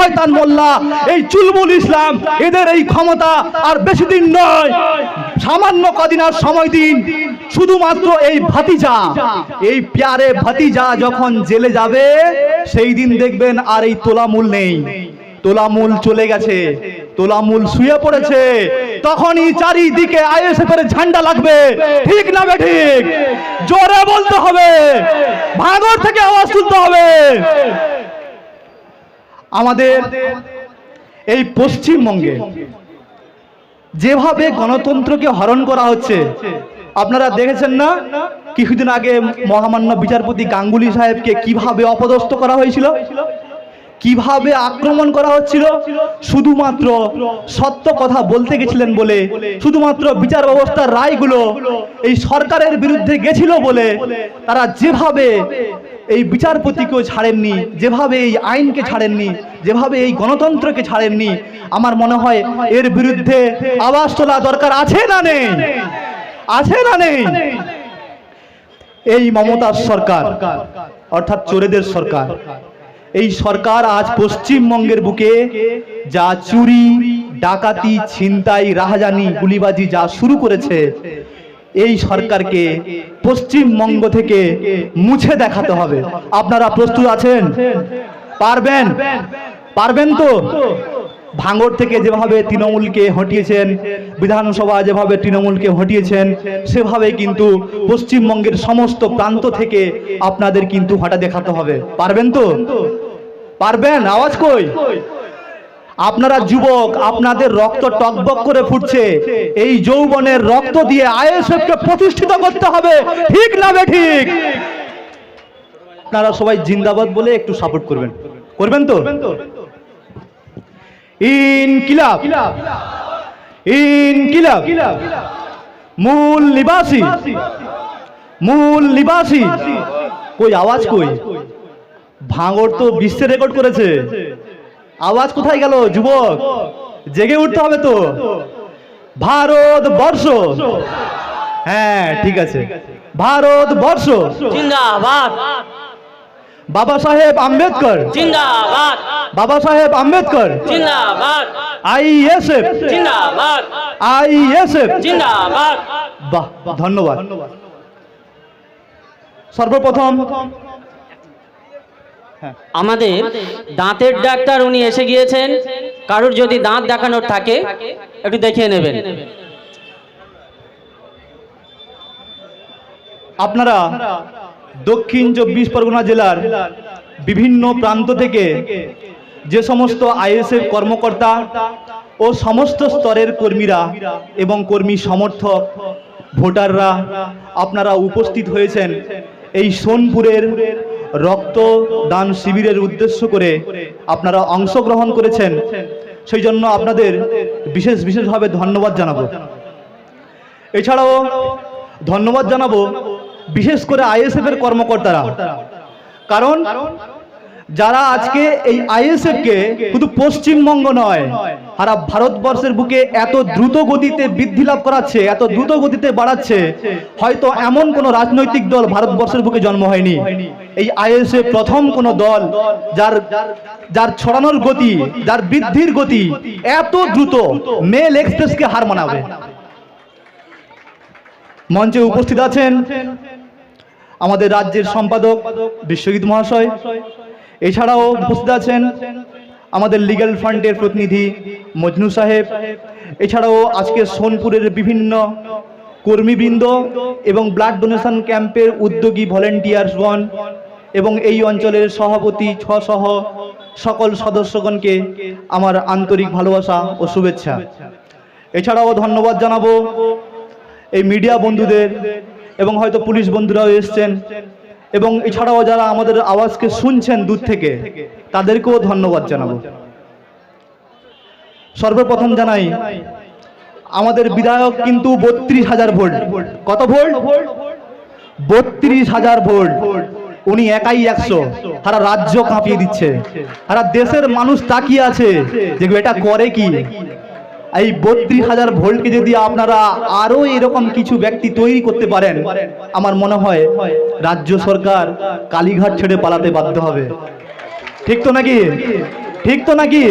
শয়তান মোল্লা, এই চুলবুল ইসলাম, এদের এই ক্ষমতা আর বেশি দিন নয়। সামান্য কদিন আর সময় দিন শুধুমাত্র এই ভাতিজা, এই প্যারে ভাতিজা যখন জেলে যাবে, সেই দিন দেখবেন আর এই তোলামূল নেই। তোলামূল চলে গেছে, তোলামূল শুয়ে পড়েছে। তখনই চারিদিকে আইএসএফ এর ঝান্ডা লাগবে। ঠিক না বে ঠিক? জোরে বলতে হবে। ভাঙর থেকে আওয়াজ তুলতে হবে। আমাদের এই পশ্চিমবঙ্গে যেভাবে গণতন্ত্রকে হরণ করা হচ্ছে, আপনারা দেখেছেন না? কিছুদিন আগে মহামান্য বিচারপতি গাঙ্গুলি সাহেবকে কীভাবে অপদস্থ করা হয়েছিল? কীভাবে আক্রমণ করা হচ্ছিল? শুধুমাত্র সত্য কথা বলতে গেছিলেন বলে, শুধুমাত্র বিচার ব্যবস্থার রায়গুলো এই সরকারের বিরুদ্ধে গেছিল বলে তারা যেভাবে এই বিচারপতিকেও ছাড়েননি, যেভাবে এই আইনকে ছাড়েননি, যেভাবে এই গণতন্ত্রকে ছাড়েননি, আমার মনে হয় এর বিরুদ্ধে আওয়াজ তোলা দরকার আছে না নেই? আছে না নেই? এই মমতার সরকার, অর্থাৎ চোরেদের সরকার, এই সরকার আজ পশ্চিমবঙ্গের বুকে যা চুরি, ডাকাতি, ছিনতাই, রাহাজানি, গুলিবাজি যা শুরু করেছে এই সরকারকে পশ্চিমবঙ্গ থেকে মুছে দেখাতে হবে। আপনারা প্রস্তুত আছেন? পারবেন? পারবেন তো? ভাঙড় থেকে যেভাবে তৃণমূলকে হটিয়েছেন, বিধানসভা যেভাবে তৃণমূলকে হটিয়েছেন, সেভাবে কিন্তু পশ্চিমবঙ্গের সমস্ত প্রান্ত থেকে আপনাদের কিন্তু হটা দেখাতে হবে। পারবেন তো? পারবেন? আওয়াজ কই? আপনারা যুবক, আপনাদের রক্ত টকবক করে ফুটছে। এই যৌবনের রক্ত দিয়ে আইএসএফ কে প্রতিষ্ঠিত করতে হবে। ঠিক না বে ঠিক? আপনারা সবাই জিন্দাবাদ বলে একটু সাপোর্ট করবেন। করবেন তো? ইনকিলাব। ইনকিলাব। মূল নিবাসী। মূল নিবাসী। কই, আওয়াজ কই? ভাঙড় তো বিশ্বে রেকর্ড করেছে। আওয়াজ কোথায় গেল যুবক? জেগে উঠতে হবে তো। ভারত বর্ষ। হ্যাঁ ঠিক আছে। ভারত বর্ষ। জিন্দাবাদ। বাবা সাহেব আম্বেদকর। জিন্দাবাদ। বাবা সাহেব আম্বেদকর। জিন্দাবাদ। আইএসএফ। জিন্দাবাদ। আইএসএফ। জিন্দাবাদ। বাহ ধন্যবাদ। সর্বপ্রথম আমাদের দাঁতের ডাক্তার উনি এসে গিয়েছেন। কারোর যদি দাঁত দেখানোর থাকে একটু দেখিয়ে নেবেন। আপনারা দক্ষিণ চব্বিশ পরগনা জেলার বিভিন্ন প্রান্ত থেকে যে সমস্ত আইএসএফ কর্মকর্তা ও সমস্ত স্তরের কর্মীরা এবং কর্মী সমর্থক ভোটাররা আপনারা উপস্থিত হয়েছেন এই সোনপুরের রক্তদান শিবিরের উদ্দেশ্য করে আপনারা অংশগ্রহণ করেছেন। সেই জন্য আপনাদের বিশেষ বিশেষভাবে ধন্যবাদ জানাব। এছাড়াও ধন্যবাদ জানাব বিশেষ করে আইএসএফ এর কর্মকর্তারা। কারণ যারা আজকে এই আইএসএফ কে শুধু পশ্চিমবঙ্গ নয়, সারা ভারতবর্ষের বুকে এত দ্রুত গতিতে বৃদ্ধি লাভ করাচ্ছে, এত দ্রুত গতিতে বাড়াচ্ছে, হয়তো এমন কোন রাজনৈতিক দল ভারতবর্ষের বুকে জন্ম হয়নি। এই আইএসএফ প্রথম কোন দল যার যার ছড়ানোর গতি, যার বৃদ্ধির গতি এত দ্রুত মেল এক্সপ্রেসকে হার মানাবে। মঞ্চে উপস্থিত আছেন আমাদের রাজ্যের সম্পাদক বিশ্বজিৎ মহাশয় এছাড়াও উপস্থিত আছেন আমাদের লিগ্যাল ফান্ডের প্রতিনিধি মজনু সাহেব। এছাড়াও আজকে সোনপুরের বিভিন্ন কর্মীবৃন্দ এবং ব্লাড ডোনেশন ক্যাম্পের উদ্যোগী ভলেন্টিয়ার্সগণ এবং এই অঞ্চলের সভাপতি ছ সহ সকল সদস্যগণকে আমার আন্তরিক ভালোবাসা ও শুভেচ্ছা। এছাড়াও ধন্যবাদ জানাব এই মিডিয়া বন্ধুদের এবং হয়তো পুলিশ বন্ধুরাও এসছেন। এবং এছাড়াও যারা আমাদের আওয়াজকে শুনছেন দূর থেকে, তাদেরকেও ধন্যবাদ জানাব। সর্বপ্রথম জানাই, আমাদের বিধায়ক কিন্তু বত্রিশ হাজার ভোল্ট। কত ভোল্ট? বত্রিশ হাজার ভোল্ট। উনি একাই একশো। তারা রাজ্য কাঁপিয়ে দিচ্ছে। তারা দেশের মানুষ তাকিয়ে আছে যে এটা করে কি? এই বত্রিশ হাজার ভোল্টকে যদি আপনারা আরও এরকম কিছু ব্যক্তি তৈরি করতে পারেন, আমার মনে হয় রাজ্য সরকার কালীঘাট ছেড়ে পালাতে বাধ্য হবে। ঠিক তো নাকি? ঠিক তো নাকি?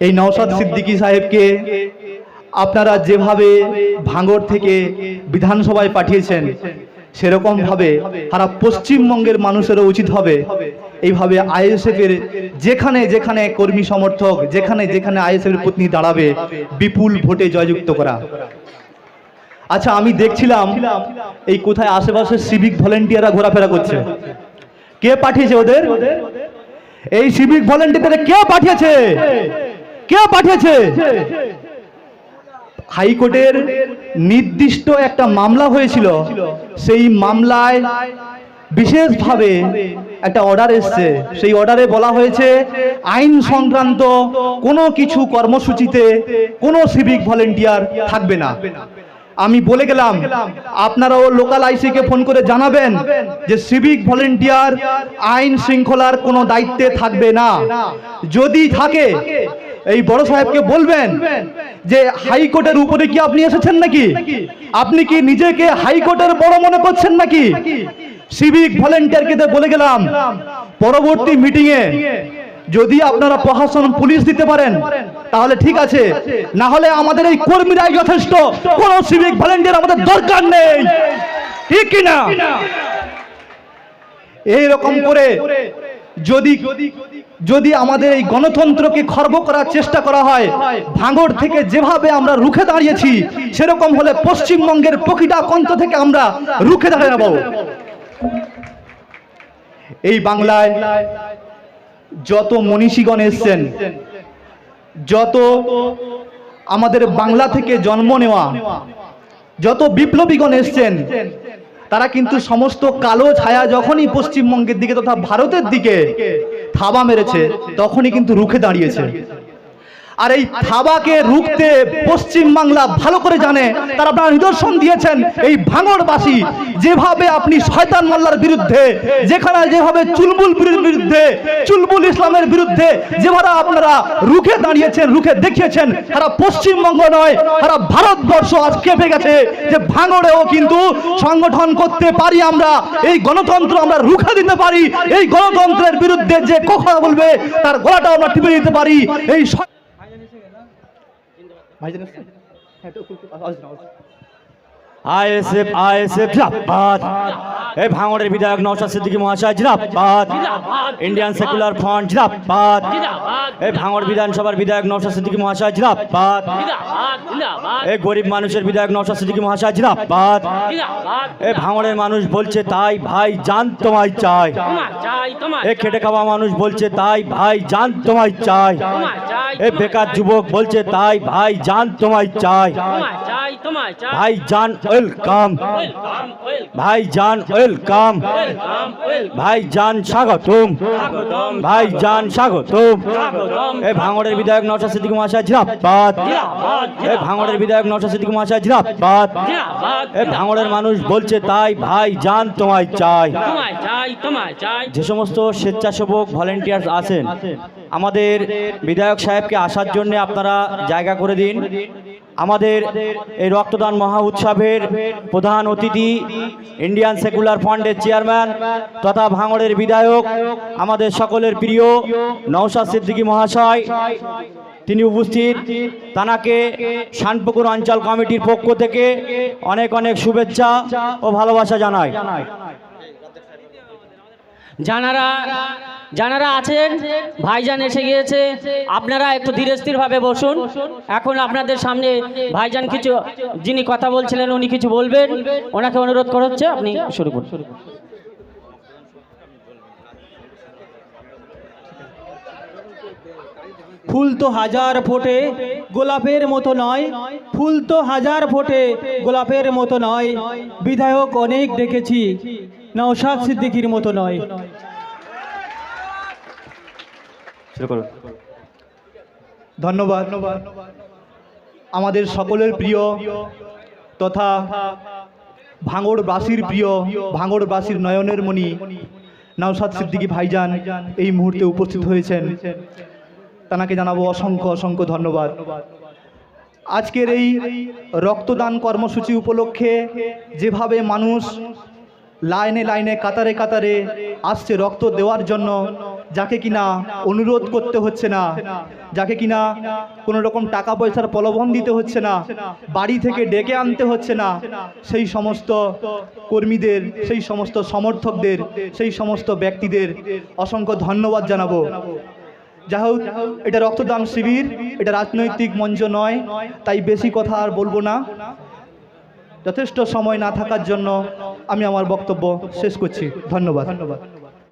এই নওশাদ সিদ্দিকী সাহেবকে আপনারা যেভাবে ভাঙর থেকে বিধানসভায় পাঠিয়েছেন সেরকম ভাবে সারা পশ্চিমবঙ্গের মানুষেরও উচিত হবে এইভাবে আইএসএফ এর যেখানে যেখানে কর্মী সমর্থক, যেখানে যেখানে আইএসএফ এর পত্নী দাঁড়াবে, বিপুল ভোটে জয়যুক্ত করা। আচ্ছা আমি দেখছিলাম এই কোথায় আশেপাশে সিভিক ভলেন্টিয়াররা ঘোরাফেরা করছে। কে পাঠিয়েছে ওদের? এই সিভিক ভলেন্টিয়ারদের কে পাঠিয়েছে? কে পাঠিয়েছে? হাইকোর্টের নির্দিষ্ট একটা মামলা হয়েছিল। সেই মামলায় বিশেষভাবে একটা অর্ডার এসছে। সেই অর্ডারে বলা হয়েছে, আইন সংক্রান্ত কোনো কিছু কর্মসূচিতে কোনো সিভিক ভলেন্টিয়ার থাকবে না। আমি বলে গেলাম, আপনারাও লোকাল আইসিকে ফোন করে জানাবেন যে সিভিক ভলেন্টিয়ার আইন শৃঙ্খলার কোনো দায়িত্বে থাকবে না। যদি থাকে, এই বড় সাহেবকে বলবেন যে হাইকোর্টের উপরে কি আপনি এসেছেন নাকি? আপনি কি নিজেকে হাইকোর্টের বড় মনে করছেন নাকি? সিভিক ভলেন্টিয়ারকে বলে গেলাম, পরবর্তী মিটিংয়ে যদি আপনারা প্রশাসন, পুলিশ দিতে পারেন, তাহলে ঠিক আছে। না হলে আমাদের এই কর্মীরাই যথেষ্ট। কোন সিভিক ভলেন্টিয়ার আমাদের দরকার নেই। ঠিক কি না? এই রকম করে যদি যদি আমাদের এই গণতন্ত্রকে খর্ব করার চেষ্টা করা হয়, ভাঙড় থেকে যেভাবে আমরা রুখে দাঁড়িয়েছি, সেরকম হলে পশ্চিমবঙ্গের প্রকৃতা কন্ত থেকে আমরা রুখে দাঁড়িয়ে যাব এই বাংলায় যত মনীষীগণ এসছেন, যত আমাদের বাংলা থেকে জন্ম নেওয়া, যত বিপ্লবীগণ এসছেন, তারা কিন্তু সমস্ত কালো ছায়া যখনই পশ্চিমবঙ্গের দিকে তথা ভারতের দিকে থাবা মেরেছে, তখনই কিন্তু রুখে দাঁড়িয়েছে। আর এই থাবাকে রুখতে পশ্চিম বাংলা ভালো করে জানে, তারা আপনারা নিদর্শন দিয়েছেন এই ভাঙড়বাসী। যেভাবে আপনি শয়তান মোল্লার বিরুদ্ধে, যেখানে যেভাবে চুলবুল বিরুদ্ধে, চুলবুল ইসলামের বিরুদ্ধে, যেভাবে আপনারা রুখে দাঁড়িয়েছেন, রুখে দেখিয়েছেন সারা পশ্চিমবঙ্গ নয়, তারা ভারতবর্ষ আজ কেঁপে গেছে যে ভাঙড়েও কিন্তু সংগঠন করতে পারি আমরা, এই গণতন্ত্র আমরা রুখে দিতে পারি, এই গণতন্ত্রের বিরুদ্ধে যে কথা বলবে, তার গলাটাও আমরা টিপে দিতে পারি, এই ভাইজান হ্যাঁ। আইএসএফ আইএসএফ জিন্দাবাদ এই ভাঙড়ের বিধায়ক নওশাদ সিদ্দিকী মহাশয় জিন্দাবাদ ইন্ডিয়ান সেকুলার ফ্রন্ট জিন্দাবাদ এই ভাঙড় বিধানসভার বিধায়ক নওশাদ সিদ্দিকী মহাশয় জিন্দাবাদ এই গরিব মানুষের বিধায়ক নওশাদ সিদ্দিকী মহাশয় জিন্দাবাদ এই ভাঙড়ের মানুষ বলছে তাই ভাই জান তোমায় চাই। এই খেটে খাওয়া মানুষ বলছে তাই ভাই জান তোমায় চাই। এই বেকার যুবক বলছে তাই ভাই জান তোমায় চাই। ভাই জান ওয়েলকাম। ভাই জান ওয়েলকাম। ভাই জান স্বাগতম। ভাই জান স্বাগতম। এই ভাঙড়ের বিধায়ক নওশাদ সিদ্দিকী মহাশয় জিরাবাদ এই ভাঙড়ের বিধায়ক নওশাদ সিদ্দিকী মহাশয় জিরাবাদ এই ভাঙড়ের মানুষ বলছে তাই ভাই জান তোমায় চাই যে সমস্ত স্বেচ্ছাসেবক ভলেন্টিয়ার আছেন আমাদের বিধায়ক সাহেবকে আসার জন্য আপনারা জায়গা করে দিন। আমাদের এই রক্তদান মহা উৎসবের প্রধান অতিথি ইন্ডিয়ান সেকুলার ফান্ডের চেয়ারম্যান তথা ভাঙড়ের বিধায়ক, আমাদের সকলের প্রিয় নওশাদ সিদ্দিকী মহাশয়। তিনি উপস্থিত তানাকে শানপুকুর অঞ্চল কমিটির পক্ষ থেকে অনেক অনেক শুভেচ্ছা ও ভালোবাসা জানায় যারা যারা আছেন, ভাইজান এসে গিয়েছে। আপনারা একটু ধীরে স্থিরভাবে বসুন। এখন আপনাদের সামনে ভাইজান কিছু, যিনি কথা বলছিলেন, উনি কিছু বলবেন। ওনাকে অনুরোধ করা হচ্ছে, আপনি শুরু করুন। ফুল তো হাজার ফোটে গোলাপের মতো নয়, ফুল তো হাজার ফোটে গোলাপের মতো নয়। বিধায়ক অনেক দেখেছি, নওশাদ সিদ্দিকির মতো নয়। শুরু করুন ধন্যবাদ। আমাদের সকলের প্রিয় তথা ভাঙড়বাসীর প্রিয় ভাঙড়বাসীর নয়নের মণি নওসাদ সিদ্দিকী ভাইজান এই মুহূর্তে উপস্থিত হয়েছেন। তানাকে জানাব অসংখ্য অসংখ্য ধন্যবাদ। আজকের এই রক্তদান কর্মসূচি উপলক্ষে যেভাবে মানুষ লাইনে লাইনে, কাতারে কাতারে আসছে রক্ত দেওয়ার জন্য যাকে কিনা অনুরোধ করতে হচ্ছে না, যাকে কিনা কোনো রকম টাকা পয়সার প্রলোভন দিতে হচ্ছে না, বাড়ি থেকে ডেকে আনতে হচ্ছে না, সেই সমস্ত কর্মীদের, সেই সমস্ত সমর্থকদের, সেই সমস্ত ব্যক্তিদের অসংখ্য ধন্যবাদ জানাব। যা হোক, এটা রক্তদান শিবির, এটা রাজনৈতিক মঞ্চ নয়, তাই বেশি কথা আর বলব না। যথেষ্ট সময় না থাকার জন্য আমি আমার বক্তব্য শেষ করছি। ধন্যবাদ। ধন্যবাদ।